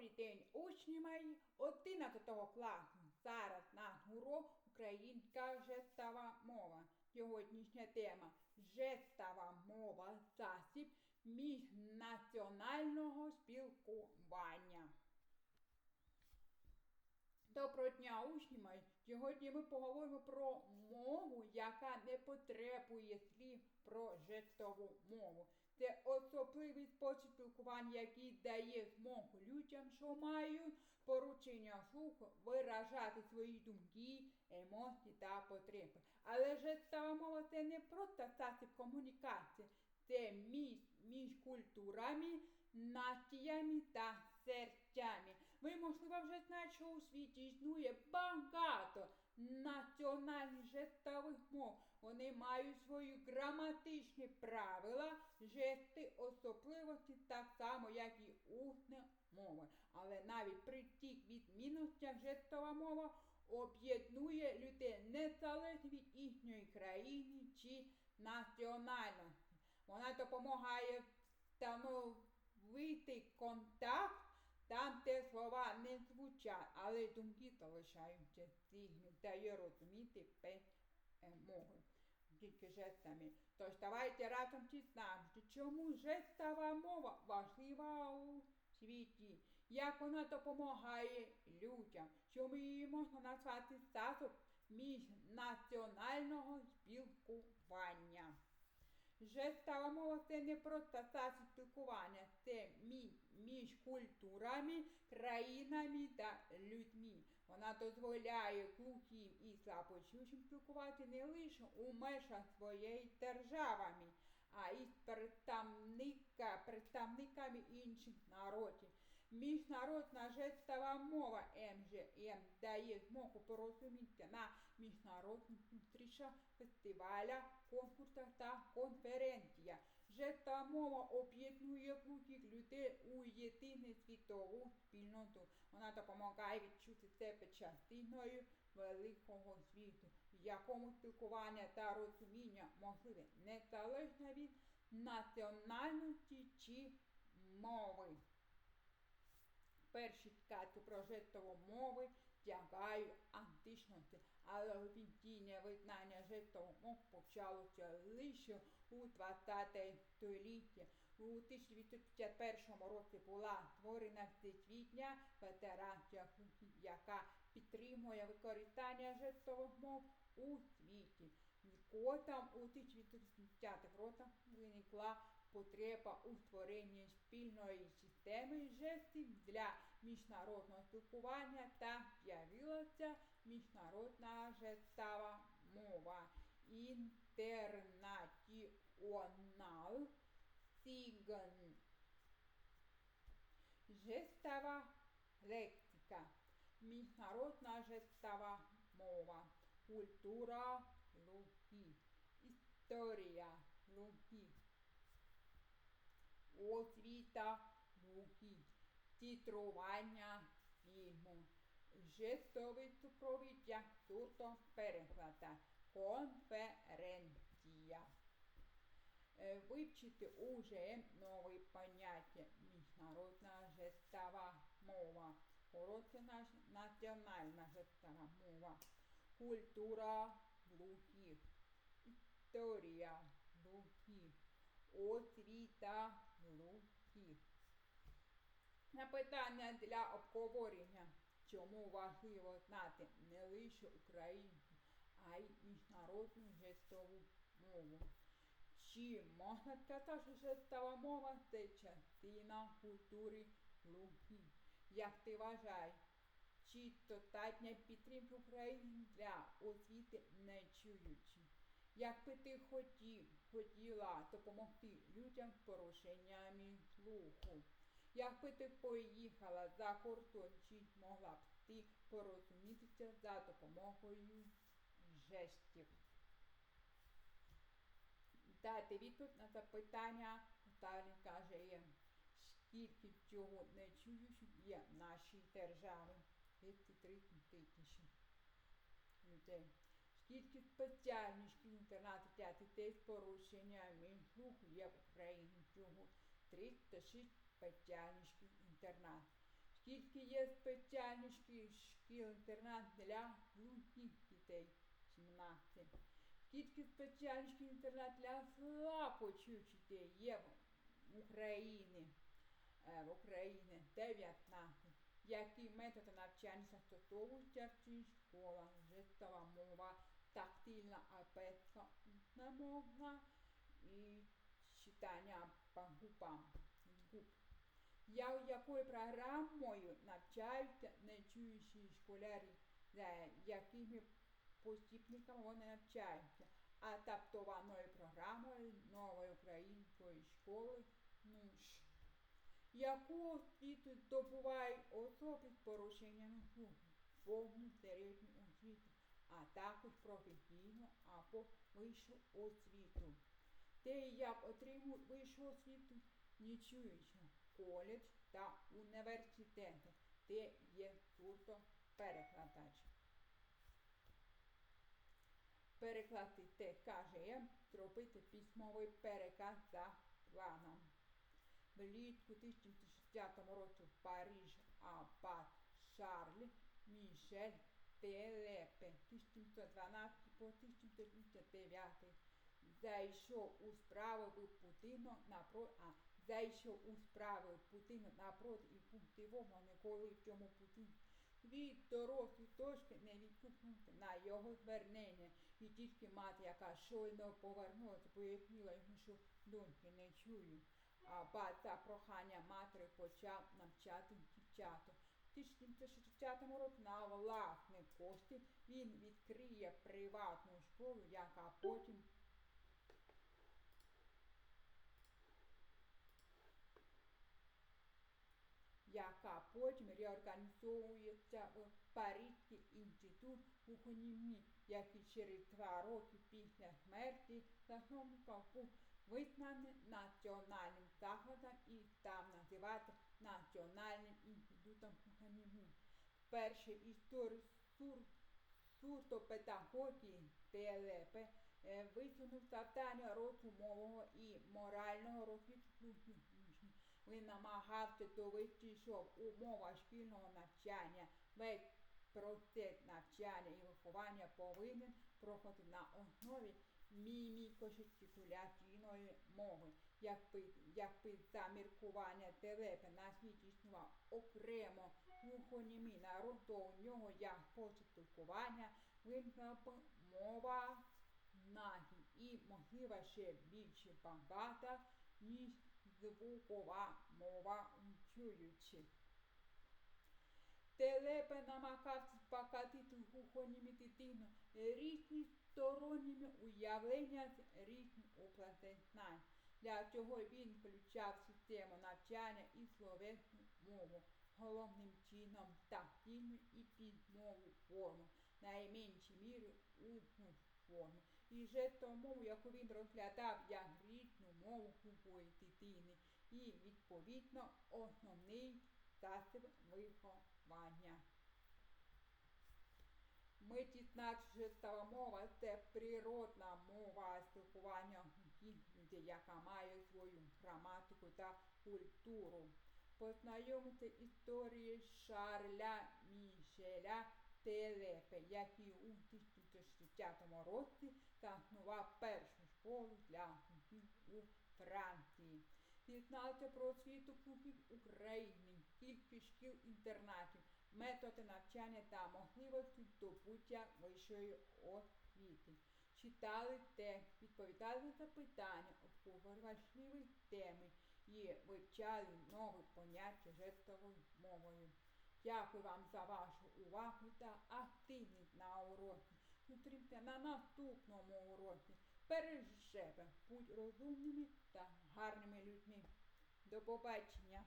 Добрий день, учні мої 11 класу. Зараз на урок українська жестова мова. Сьогоднішня тема жестова мова засіб міжнаціонального спілкування. Доброго дня, учні мої! Сьогодні ми поговоримо про мову, яка не потребує слів про жестову мову. Це особливий спосіб спілкування, який дає змогу людям, що мають поручення слуху, виражати свої думки, емоції та потреби. Але жестова мова це не просто засіб комунікації, це між, між культурами, націями та серцями. Ви, можливо, вже знаєте, що у світі існує багато національних жестових. Вони мають свої граматичні правила, жести, особливості, так само, як і усна мова. Але навіть при тих відмінностях жестова мова об'єднує людей незалежно від їхньої країни чи національності. Вона допомагає встановити контакт там, де слова не звучать, але думки залишаються стігні, дає розуміти без мови. Тільки жестами. Тож давайте разом дізнаємося, чому жестова мова важлива у світі, як вона допомагає людям, чому її можна назвати засоб міжнаціонального спілкування. Жестова мова це не просто засіб спілкування, це між, культурами, країнами та людьми. Вона дозволяє глухим і слабочущим спілкувати не лише у межах своєї держави, а й представника, представниками інших народів. Міжнародна жестова мова МЖМ дає змогу порозумітися на міжнародних зустрічах, фестивалях, конкурсах та конференціях. Жестова мова об'єднує глухих людей у єдину світову спільноту. Вона допомагає відчути себе частиною великого світу, в якому спілкування та розуміння можливе незалежно від національності чи мови. Перші сказки про жестову мови тягають античності, але офіційне визнання жестових мов почалося лише у 20 столітті. У 1951 році була створена всесвітня федерація, яка підтримує використання жестових мов у світі. Згодом у 1970-х роках виникла потреба у створенні спільної системи жестів для міжнародного спілкування та з'явилася міжнародна жестова мова. Інтернаціонал Сігн. Жестова лексика. Міжнародна жестова мова. Культура луги. Історія луги освіта луги, титрування фільму, жестовий супровід як турто переклада, конференція. Вивчити уже нові поняття. Міжнародна жестова мова, коротка національна жестова мова, культура лугів, історія лугів освіта глухих. На питання для обговорення, чому важливо знати не лише українську, а й міжнародну жестову мову. Чи можна сказати, що жестова мова це частина культури глухих? Як ти вважаєш, чи достатня підтримка України для освіти не чуючи? Якби ти хотів, хотіла допомогти людям з порушеннями слуху. Якби ти поїхала за кордон, чи могла б ти порозумітися за допомогою жестів. Дати відповідь на запитання, Сталін каже, скільки цього не чуєш є в нашій державі. 33 тисячі людей. Скільки спеціальні шкіл інтернату для дітей з порушеннями слуху є в Україні цього 306 спеціальних шкіл інтернатів. Скільки є спеціальні шкіл-інтернат для глухих дітей? 17. Скільки спеціальних шкіл-інтернат для слабочуючих дітей є? Е, В Україні 19. Які методи навчання застосовуються в цій школах? Жестова мова, тактильна абетка, устна мова і читання по губам. губ. Я якою програмою навчаються нечуючі школярі, за якими посібниками вони навчаються, програмою нової української школи НУШ. Яку освіту здобувають особи з порушеннями повну середню освіту, а також професійну або вищу освіту. Те, як отримують вищу освіту, не чуючи коледж та університети, де є суто перекладач. Переклади те каже, зробити письмовий переказ за планом. Влітку 1960 році в Париж аббат Шарль Мішель Телепе 1712 по 1759 зайшов у справи будинок напроти, а зайшов у справи будинок напроти і пунктивого ніколи в цьому будинку. Від дорослих дошки не відгукнувся на його звернення, і тільки мати, яка щойно повернулася, пояснила йому, що доньки не чують. А батька прохання матері почав навчати дівчату. В 1960 році на власні кошти він відкриє приватну школу, яка потім яка потім реорганізовується в Паризький інститут глухонімні, який через два роки після смерті засновника був визнаний національним закладом і став називати Національним інститутом глухонімні. Перший історик сур, сурдопедагогії ТЛП е, висунув завдання розумового і морального розвитку. Він намагався довести, що умова шкільного навчання, весь процес навчання і виховання повинен проходити на основі міміко-жестикуляційної мови. Якби, якби за міркування телепи на світі існував окремо у нього як спосіб спілкування виникла б мова нагі і можливо ще більше багата, ніж звукова мова чуючи. Телепе намагався покатити глухонімі дитину різні сторонніми уявлення з різних областей знань. Для цього він включав систему навчання і словесну мову, головним чином тактильну і письмову форму, найменшій мірі усну форму. І жестову мову, яку він розглядав як рідну мову глухої дитини, і відповідно основний засіб виховання. Що жестова мова це природна мова спілкування глухих яка має свою граматику та культуру. Познайомити історії Шарля Мішеля Телепе, який у 1960 році заснував першу школу для у Франції. Дізнався про освіту глухих України, кількість шкіл інтернатів, методи навчання та можливості здобуття вищої освіти. Читали текст, відповідали на запитання, обговорювали важливі теми і вивчали нові поняття жестовою мовою. Дякую вам за вашу увагу та активність на уроці. Зустрімся на наступному уроці. Бережи себе, будь розумними та гарними людьми. До побачення!